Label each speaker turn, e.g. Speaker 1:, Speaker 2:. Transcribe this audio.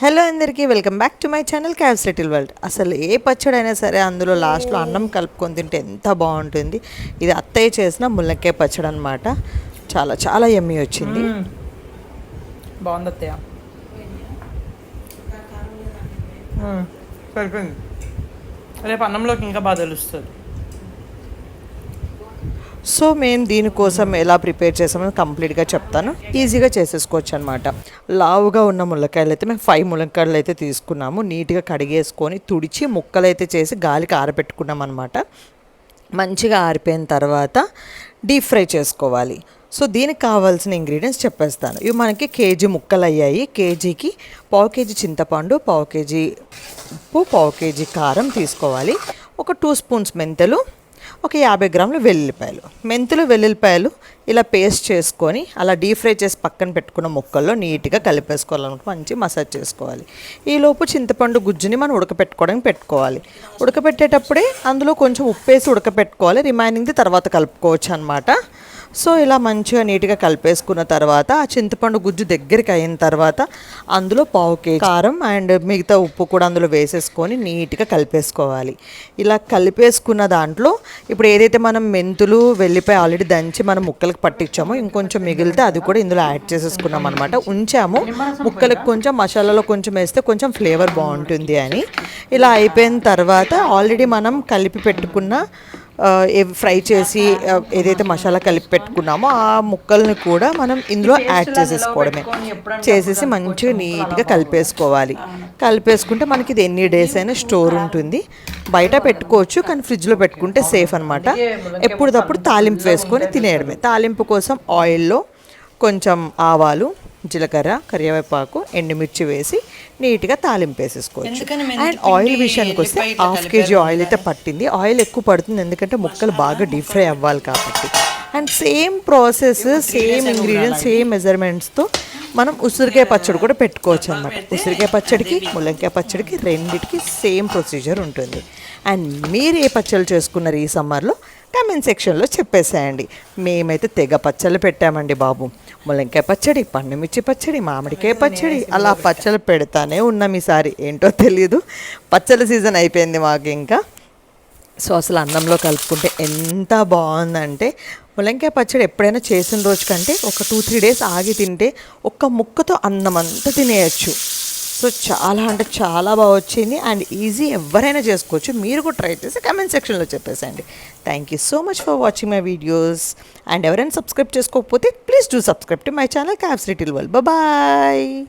Speaker 1: Hello అందరికీ welcome back to my channel cabs little world అసలు ఏ పచ్చడి అయినా సరే అందులో లాస్ట్లో అన్నం కలుపుకొని తింటే ఎంత బాగుంటుంది. ఇది అత్తయ్య చేసిన ముల్లక్కాయ పచ్చడి అనమాట చాలా చాలా ఎమ్మి వచ్చింది.
Speaker 2: బాగుంది అత్తయ్య. సరిపోయింది. రేపు అన్నంలోకి ఇంకా బాగా తెలుస్తుంది.
Speaker 1: సో మేము దీనికోసం ఎలా ప్రిపేర్ చేసామని కంప్లీట్గా చెప్తాను. ఈజీగా చేసేసుకోవచ్చు అనమాట లావుగా ఉన్న ములక్కాయలు అయితే మేము ఫైవ్ ములక్కాయలు అయితే తీసుకున్నాము. నీట్గా కడిగేసుకొని తుడిచి ముక్కలు అయితే చేసి గాలికి ఆరబెట్టుకున్నాం అనమాట మంచిగా ఆరిపోయిన తర్వాత డీప్ ఫ్రై చేసుకోవాలి. సో దీనికి కావాల్సిన ఇంగ్రీడియంట్స్ చెప్పేస్తాను. ఇవి మనకి కేజీ ముక్కలు అయ్యాయి కేజీకి పావు కేజీ చింతపండు పావు కేజీ ఉప్పు పావు కేజీ కారం తీసుకోవాలి. ఒక టూ స్పూన్స్ మెంతులు ఒక యాభై గ్రాములు వెల్లుల్లిపాయలు. మెంతులు వెల్లుల్లిపాయలు ఇలా పేస్ట్ చేసుకొని అలా డీప్ ఫ్రై చేసి పక్కన పెట్టుకున్న ముక్కల్లో నీట్గా కలిపేసుకోవాలన్నమాట మంచి మసాజ్ చేసుకోవాలి. ఈలోపు చింతపండు గుజ్జుని మనం ఉడకపెట్టుకోవడానికి పెట్టుకోవాలి. ఉడకపెట్టేటప్పుడే అందులో కొంచెం ఉప్పేసి ఉడకపెట్టుకోవాలి. రిమైనింగ్ది తర్వాత కలుపుకోవచ్చు అనమాట సో ఇలా మంచిగా నీట్గా కలిపేసుకున్న తర్వాత ఆ చింతపండు గుజ్జు దగ్గరికి అయిన తర్వాత అందులో పావు కేజీ కారం అండ్ మిగతా ఉప్పు కూడా అందులో వేసేసుకొని నీట్గా కలిపేసుకోవాలి. ఇలా కలిపేసుకున్న దాంట్లో ఇప్పుడు ఏదైతే మనం మెంతులు వెళ్ళిపోయి ఆల్రెడీ దంచి మనం ముక్కలకు పట్టించామో ఇంకొంచెం మిగిలితే అది కూడా ఇందులో యాడ్ చేసేసుకున్నాం అనమాట ఉంచాము. ముక్కలకు కొంచెం మసాలాలో కొంచెం వేస్తే కొంచెం ఫ్లేవర్ బాగుంటుంది అని. ఇలా అయిపోయిన తర్వాత ఆల్రెడీ మనం కలిపి పెట్టుకున్న ఫ్రై చేసి ఏదైతే మసాలా కలిపి పెట్టుకున్నామో ఆ ముక్కల్ని కూడా మనం ఇందులో యాడ్ చేసేసుకోవడమే. చేసేసి మంచిగా నీట్గా కలిపేసుకోవాలి. కలిపేసుకుంటే మనకి ఇది ఎన్ని డేస్ అయినా స్టోర్ ఉంటుంది. బయట పెట్టుకోవచ్చు కానీ ఫ్రిడ్జ్లో పెట్టుకుంటే సేఫ్ అనమాట ఎప్పుడప్పుడు తాలింపు వేసుకొని తినేయడమే. తాలింపు కోసం ఆయిల్లో కొంచెం ఆవాలు జీలకర్ర కరివేపాకు ఎండుమిర్చి వేసి నీట్గా తాలింపు వేసేసుకోవచ్చు.
Speaker 2: ఎందుకని
Speaker 1: అండ్ ఆయిల్ విషయానికి వస్తే హాఫ్ కేజీ ఆయిల్ అయితే పట్టింది. ఆయిల్ ఎక్కువ పడుతుంది ఎందుకంటే ముక్కలు బాగా డీప్ ఫ్రై అవ్వాలి కాబట్టి. And same process same ingredients same మెజర్మెంట్స్తో మనం ఉసిరికాయ పచ్చడి కూడా పెట్టుకోవచ్చు అనమాట ఉసిరికాయ పచ్చడికి ముల్లంకాయ పచ్చడికి రెండిటికి సేమ్ ప్రొసీజర్ ఉంటుంది. అండ్ మీరు ఏ పచ్చళ్ళు చేసుకున్నారు ఈ సమ్మర్లో? కామెంట్ సెక్షన్లో చెప్పేసేయండి. మేమైతే తెగ పచ్చళ్ళు పెట్టామండి బాబు. ములంకాయ పచ్చడి పండుమిర్చి పచ్చడి మామిడికాయ పచ్చడి అలా పచ్చళ్ళు పెడతానే ఉన్నాం ఈసారి. ఏంటో తెలియదు పచ్చళ్ళ సీజన్ అయిపోయింది మాకు ఇంకా. సో అసలు అన్నంలో కలుపుకుంటే ఎంత బాగుందంటే ములంకాయ పచ్చడి ఎప్పుడైనా చేసిన రోజు కంటే ఒక టూ త్రీ డేస్ ఆగి తింటే ఒక్క ముక్కతో అన్నం అంతా తినేయచ్చు. సో చాలా అంటే చాలా బాగా వచ్చింది. అండ్ ఈజీ ఎవరైనా చేసుకోవచ్చు. మీరు కూడా ట్రై చేసి కమెంట్ సెక్షన్లో చెప్పేసండి thank you so much for watching my videos and ఎవరైనా సబ్స్క్రైబ్ చేసుకోకపోతే please do subscribe to my channel cabs little world bye